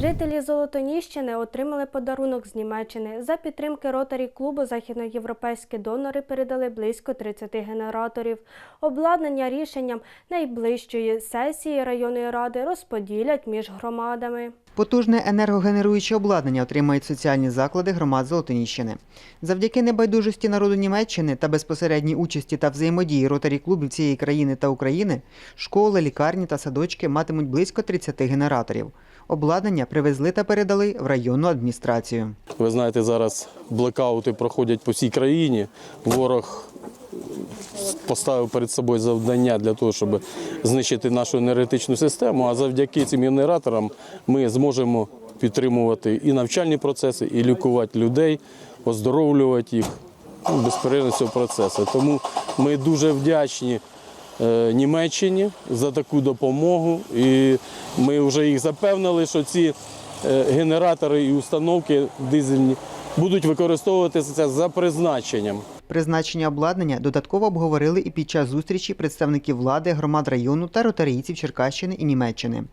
Жителі Золотоніщини отримали подарунок з Німеччини. За підтримки ротарі клубу західноєвропейські донори передали близько 30 генераторів. Обладнання рішенням найближчої сесії районної ради розподілять між громадами. Потужне енергогенеруюче обладнання отримають соціальні заклади громад Золотоніщини. Завдяки небайдужості народу Німеччини та безпосередній участі та взаємодії ротарі клубів цієї країни та України, школи, лікарні та садочки матимуть близько 30 генераторів. Обладнання привезли та передали в районну адміністрацію. Ви знаєте, зараз блекаути проходять по всій країні. Ворог поставив перед собою завдання для того, щоб знищити нашу енергетичну систему. А завдяки цим генераторам ми зможемо підтримувати і навчальні процеси, і лікувати людей, оздоровлювати їх ну, безперервно цього процесу. Тому ми дуже вдячні. Е, Німеччині за таку допомогу, і ми вже їх запевнили, що ці е, генератори і установки дизельні будуть використовуватися за призначенням. Призначення обладнання додатково обговорили і під час зустрічі представників влади, громад району та ротарійців Черкащини і Німеччини.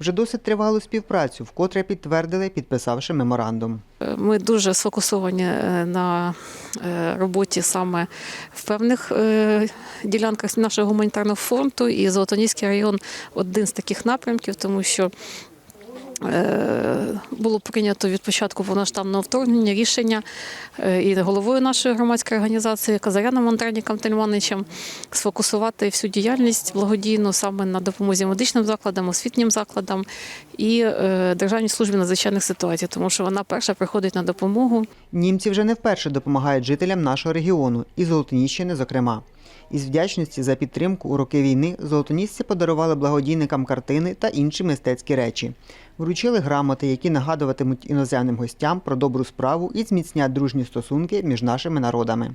Вже досить тривалу співпрацю, вкотре підтвердили, підписавши меморандум. Ми дуже сфокусовані е, на е, роботі саме в певних е, ділянках нашого гуманітарного фронту. І Золотоніський район один з таких напрямків, тому що е, було прийнято від початку повноштабного вторгнення рішення е, і головою нашої громадської організації Казаряном Андраніком Тельманичем сфокусувати всю діяльність благодійну саме на допомозі медичним закладам, освітнім закладам і е, Державній службі надзвичайних ситуацій, тому що вона перша приходить на допомогу. Німці вже не вперше допомагають жителям нашого регіону і Золотоніщини, зокрема. Із вдячності за підтримку у роки війни золотонісці подарували благодійникам картини та інші мистецькі речі. Вручили грамоти, які нагадуватимуть іноземним гостям про добру справу і зміцнять дружні стосунки між нашими народами.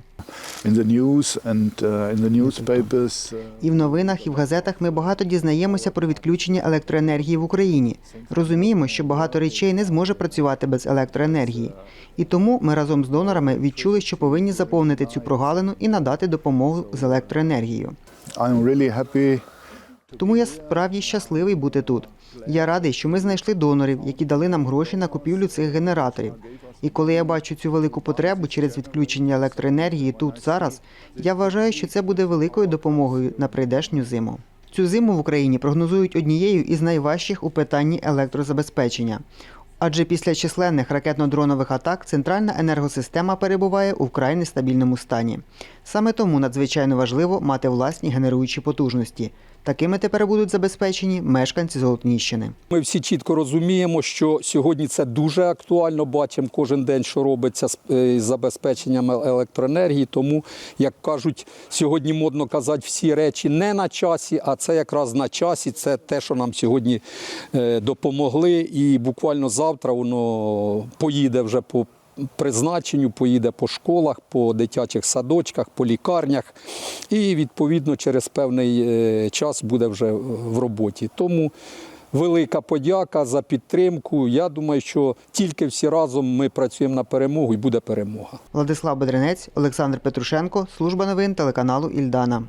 uh. Uh, І в новинах, і в газетах ми багато дізнаємося про відключення електроенергії в Україні. Розуміємо, що багато речей не зможе працювати без електроенергії. І тому ми разом з донорами відчули, що повинні заповнити цю прогалину і надати допомогу з електроенергією. I'm really happy Тому я справді щасливий бути тут. Я радий, що ми знайшли донорів, які дали нам гроші на купівлю цих генераторів. І коли я бачу цю велику потребу через відключення електроенергії тут зараз, я вважаю, що це буде великою допомогою на прийдешню зиму. Цю зиму в Україні прогнозують однією із найважчих у питанні електрозабезпечення. Адже після численних ракетно-дронових атак центральна енергосистема перебуває у вкрай нестабільному стані. Саме тому надзвичайно важливо мати власні генеруючі потужності. Такими тепер будуть забезпечені мешканці Золотоніщини. Ми всі чітко розуміємо, що сьогодні це дуже актуально. Бачимо кожен день, що робиться з е, забезпеченням електроенергії. Тому, як кажуть, сьогодні модно казати, всі речі не на часі, а це якраз на часі. Це те, що нам сьогодні е, допомогли. І буквально завтра воно поїде вже по. Призначенню поїде по школах, по дитячих садочках, по лікарнях, і відповідно через певний е, час буде вже в роботі. Тому велика подяка за підтримку. Я думаю, що тільки всі разом ми працюємо на перемогу і буде перемога. Владислав Бедренець, Олександр Петрушенко, служба новин телеканалу Ільдана.